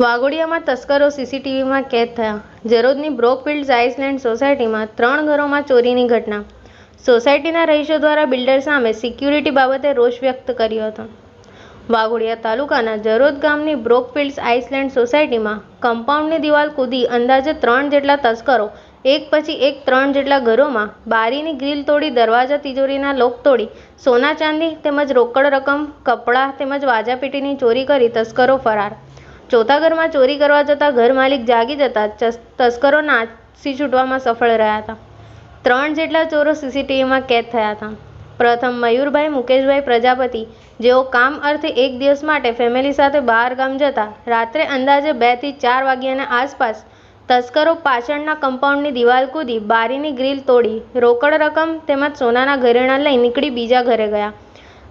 વાઘોડિયામાં તસ્કરો સીસીટીવીમાં કેદ થયા. જરોદની બ્રોકફિલ્ડ આઇસલેન્ડ સોસાયટીમાં ત્રણ ઘરોમાં ચોરીની ઘટના. સોસાયટીના રહીશો દ્વારા બિલ્ડર સામે સિક્યુરિટી બાબતે રોષ વ્યક્ત કર્યો હતો. વાઘોડિયા તાલુકાના જરોદ ગામની બ્રોકફિલ્ડ્સ આઇસલેન્ડ સોસાયટીમાં કમ્પાઉન્ડની દિવાલ કૂદી અંદાજે ત્રણ જેટલા તસ્કરો, એક પછી એક ત્રણ જેટલા ઘરોમાં બારીની ગ્રીલ તોડી, દરવાજા તિજોરીના લોક તોડી, સોના ચાંદી તેમજ રોકડ રકમ, કપડાં તેમજ વાજાપેટીની ચોરી કરી તસ્કરો ફરાર. ચોથા ઘરમાં ચોરી કરવા જતાં ઘર માલિક જાગી જતા તસ્કરો નાસી છૂટવામાં સફળ રહ્યા હતા. ત્રણ જેટલા ચોરો સીસીટીવીમાં કેદ થયા હતા. પ્રથમ મયુરભાઈ, મુકેશભાઈ પ્રજાપતિ, જેઓ કામ અર્થે એક દિવસ માટે ફેમિલી સાથે બહાર ગામ જતા, રાત્રે અંદાજે બેથી ચાર વાગ્યાના આસપાસ તસ્કરો પાછળના કમ્પાઉન્ડની દિવાલ કૂદી બારીની ગ્રીલ તોડી, રોકડ રકમ તેમજ સોનાના ઘરેણાં લઈ નીકળી બીજા ઘરે ગયા.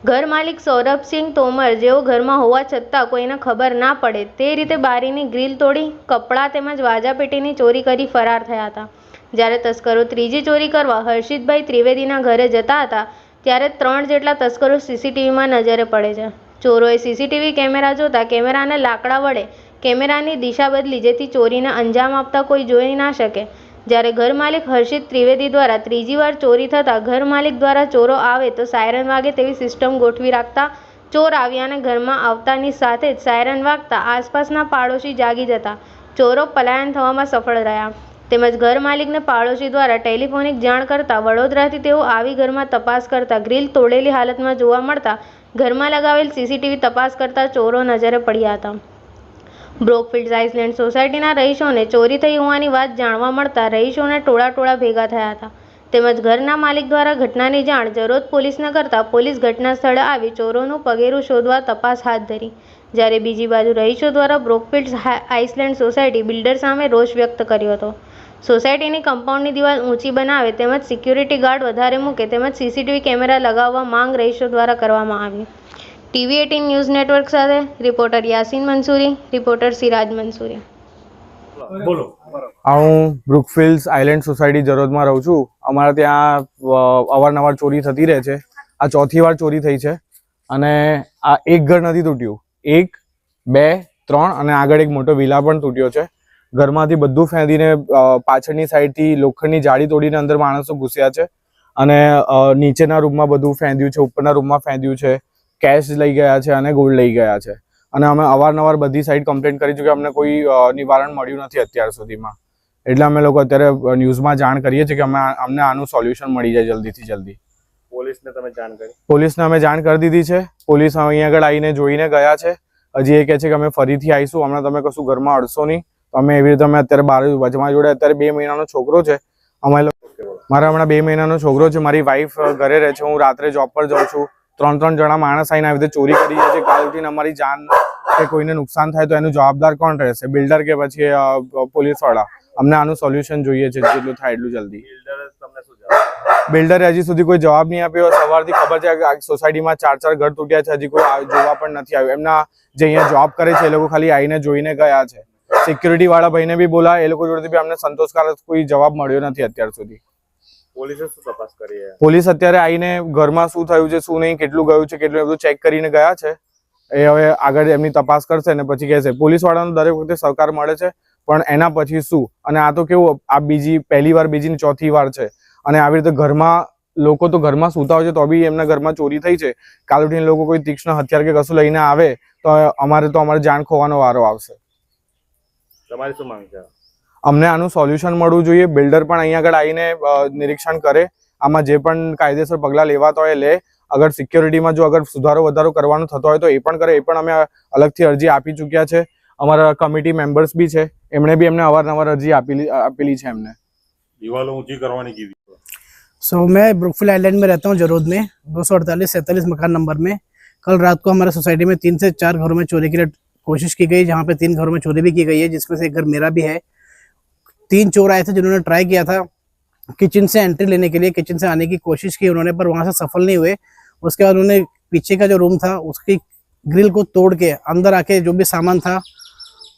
ઘર માલિક સૌરભસિંહ તોમર જેઓ ઘરમાં હોવા છતાં કોઈને ખબર ના પડે, તે રીતે બારીની ગ્રીલ તોડી, કપડાં તેમજ વાજાપેટીની ચોરી કરી ફરાર થયા હતા. જ્યારે તસ્કરો ત્રીજી ચોરી કરવા હર્ષિતભાઈ ત્રિવેદીના ઘરે જતા હતા, ત્યારે ત્રણ જેટલા તસ્કરો સીસીટીવીમાં નજરે પડે છે. ચોરોએ સીસીટીવી કેમેરા જોતા કેમેરાને લાકડા વડે કેમેરાની દિશા બદલી, જેથી ચોરીને અંજામ આપતા કોઈ જોઈ ના શકે. જ્યારે ઘર માલિક હર્ષિત ત્રિવેદી દ્વારા ત્રીજી વાર ચોરી થતાં ઘર માલિક દ્વારા ચોરો આવે તો સાયરન વાગે તેવી સિસ્ટમ ગોઠવી રાખતા ચોર આવ્યા અને ઘરમાં આવતાની સાથે જ સાયરન વાગતા આસપાસના પાડોશી જાગી જતા. ચોરો પલાયન થવામાં સફળ રહ્યા. તેમજ ઘર માલિકને પાડોશી દ્વારા ટેલિફોનિક જાણ કરતા વડોદરાથી તેઓ આવી ઘરમાં તપાસ કરતા ગ્રીલ તોડેલી હાલતમાં જોવા મળતા ઘરમાં લગાવેલ સીસીટીવી તપાસ કરતા ચોરો નજરે પડ્યા હતા. બ્રોકફિલ્ડ આઇસલેન્ડ સોસાયટીના રહીશોને ચોરી થઈ હોવાની વાત જાણવા મળતા રહીશોને ટોળા ટોળા ભેગા થયા હતા. તેમજ ઘરના માલિક દ્વારા ઘટનાની જાણ જરોદ પોલીસને કરતા પોલીસ ઘટના સ્થળે આવી ચોરોનું પગેરું શોધવા તપાસ હાથ ધરી. જ્યારે બીજી બાજુ રહીશો દ્વારા બ્રોકફિલ્ડ આઇસલેન્ડ સોસાયટી બિલ્ડર સામે રોષ વ્યક્ત કર્યો હતો. સોસાયટીની કમ્પાઉન્ડની દિવાલ ઊંચી બનાવે તેમજ સિક્યુરિટી ગાર્ડ વધારે મૂકે તેમજ સીસીટીવી કેમેરા લગાવવા માંગ રહીશો દ્વારા કરવામાં આવી. ટીવી એટીન ન્યૂઝ નેટવર્ક સાથે રિપોર્ટર યાસીન મંસૂરી રિપોર્ટર સિરાજ મંસૂરી. બોલો. હું બ્રુકફિલ્સ આઇલેન્ડ સોસાયટી જરોદમાં રહું છું. અમારા ત્યાં અવારનવાર ચોરી થતી રહે છે. આ ચોથી વાર ચોરી થઈ છે. અને આ એક ઘર નથી તૂટ્યું. એક બે ત્રણ અને આગળ એક મોટો વિલા પણ તૂટ્યો છે. ઘરમાંથી બધું ફેંદીને પાછળની સાઈડથી લોખંડની જાળી તોડીને અંદર માણસો ઘૂસ્યા છે. અને નીચેના રૂમમાં બધું ફેંદ્યું છે ઉપરના રૂમમાં ફેંદ્યું છે. કેશ લઈ ગયા છે અને ગોલ્ડ લઈ ગયા છે. અને અમે અવારનવાર બધી સાઈડ કમ્પ્લેન કરી ચૂક્યા. અમને કોઈ નિવારણ મળ્યું નથી અત્યાર સુધીમાં. એટલે અમે લોકો અત્યારે ન્યૂઝમાં જાણ કરીએ છીએ કે અમે અમને આનું સોલ્યુશન મળી જાય જલ્દીથી જલ્દી. પોલીસને તમે જાણ કરી? પોલીસને અમે જાણ કરી દીધી છે. પોલીસ અહીંયા આગળ આવીને જોઈને ગયા છે. હજી એ કહે છે કે અમે ફરીથી આવીશું. હમણાં તમે કશું ઘરમાં અડશો નહીં. તો અમે એવી રીતે અમે અત્યારે બાર વચમાં જોડે અત્યારે બે મહિનાનો છોકરો છે. અમારે મારા હમણાં બે મહિનાનો છોકરો છે. મારી વાઈફ ઘરે રહે છે. હું રાત્રે જોબ પર જાઉં છું. ત્રણ ત્રણ જણા માણસ આવીને આવી રીતે ચોરી કરી જાય છે કાલ ઉઠીને અમારી જાન કે કોઈને નુકસાન થાય તો એનું જવાબદાર કોણ રહેશે? બિલ્ડર કે પછી પોલીસવાળા? અમને આનું સોલ્યુશન જોઈએ છે જેટલું થાય એટલું જલ્દી. બિલ્ડરે હજી સુધી કોઈ જવાબ નહીં આપ્યો. સવારથી ખબર છે કે સોસાયટીમાં ચાર ચાર ઘર તૂટ્યા છે હજી કોઈ જોવા પણ નથી આવ્યું. એમના જે અહીંયા જોબ કરે છે એ લોકો ખાલી આવીને જોઈને ગયા છે. સિક્યુરિટી વાળા ભાઈને બી બોલા એ લોકો જોડેથી બી અમને સંતોષકારક કોઈ જવાબ મળ્યો નથી અત્યાર સુધી. પોલીસે અત્યારે આવીને ઘરમાં શું થયું છે શું નહીં કેટલું ગયું છે કેટલું બધું ચેક કરીને ગયા છે. એ હવે આગળ એમની તપાસ કરશે ને પછી કહેશે. પોલીસ વાળાનો દરેક વખતે સહકાર મળે છે પણ એના પછી શું? અને આ તો કેવું આ બીજી પહેલી વાર બીજી ને ચોથી વાર છે. અને આવી રીતે ઘરમાં લોકો તો ઘરમાં સૂતા હોય છે તો બી એમના ઘરમાં ચોરી થઈ છે. કાલ ઉઠીને લોકો કોઈ તીક્ષ્ણ હથિયાર કે કશું લઈને આવે તો અમારે તો અમારે જાણ ખોવાનો વારો આવશે. તમારી શું માંગ છે? અમને આનું સોલ્યુશન મળવું જોઈએ બિલ્ડર પણ અહીંયા આગળ આવીને અ, નિરીક્ષણ કરે આમાં જે પણ કાયદેસર પગલાં લેવાતા હોય એ લે અગર સિક્યોરિટીમાં જો અગર સુધારો વધારો કરવાનો થતો હોય તો એ પણ કરે એ પણ અમે અલગથી અરજી આપી ચૂક્યા છે અમારા કમિટી મેમ્બર્સ બી છે એમણે બી એમને અવારનવાર અરજી આપેલી આપેલી છે એમને દિવાલો ઊંચી કરવાની કીધી सो मैं ब्रुकफिल आइलैंड में रहता हूँ जरोद में दो सौ अड़तालीस सैंतालीस मकान नंबर में कल रात को हमारे सोसाइटी में तीन से चार घरों में चोरी के लिए कोशिश की गई जहाँ पे तीन घरों में चोरी भी की गई है जिसमें से एक घर मेरा भी है तीन चोर आए थे जिन्होंने ट्राई किया था किचन से एंट्री लेने के लिए, किचन से आने की कोशिश की उन्होंने, पर वहाँ से सफल नहीं हुए। उसके बाद उन्होंने पीछे का जो रूम था, उसकी ग्रिल को तोड़ के अंदर आके जो भी सामान था,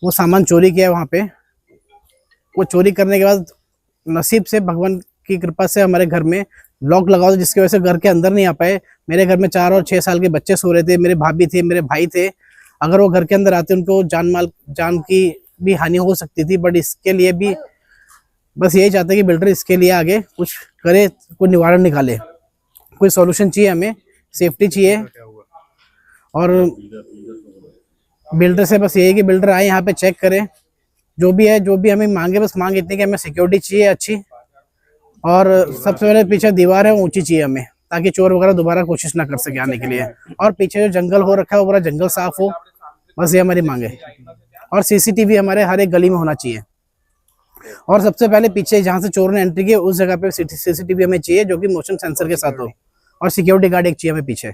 वो सामान चोरी किया वहाँ पे। वो चोरी करने के बाद नसीब से, भगवान की कृपा से हमारे घर में लॉक लगा था जिसकी वजह से घर के अंदर नहीं आ पाए। मेरे घर में चार और छः साल के बच्चे सो रहे थे, मेरे भाभी थे, मेरे भाई थे। अगर वो घर के अंदर आते, उनको जान माल, जान की भी हानि हो सकती थी बट इसके लिए भी बस यही चाहते हैं कि बिल्डर इसके लिए आगे कुछ करे, कोई निवारण निकाले। कोई सॉल्यूशन चाहिए हमें सेफ्टी चाहिए। और बिल्डर से बस यही कि बिल्डर आए, यहाँ पे चेक करें। जो भी है, जो भी हमें मांगे, बस मांग इतनी कि हमें सिक्योरिटी चाहिए, अच्छी। और सबसे पहले पीछे दीवार है, वो ऊँची चाहिए हमें, ताकि चोर वगैरह दोबारा कोशिश ना कर सके आने के लिए। और पीछे जो जंगल हो रखा है, वो पूरा जंगल साफ़ हो। बस ये हमारी मांग है। और सीसीटीवी हमारे हर एक गली में होना चाहिए। और सबसे पहले पीछे जहाँ से चोर ने एंट्री की उस जगह पे सीसीटीवी हमें चाहिए जो कि मोशन सेंसर के साथ हो और सिक्योरिटी गार्ड एक चाहिए हमें पीछे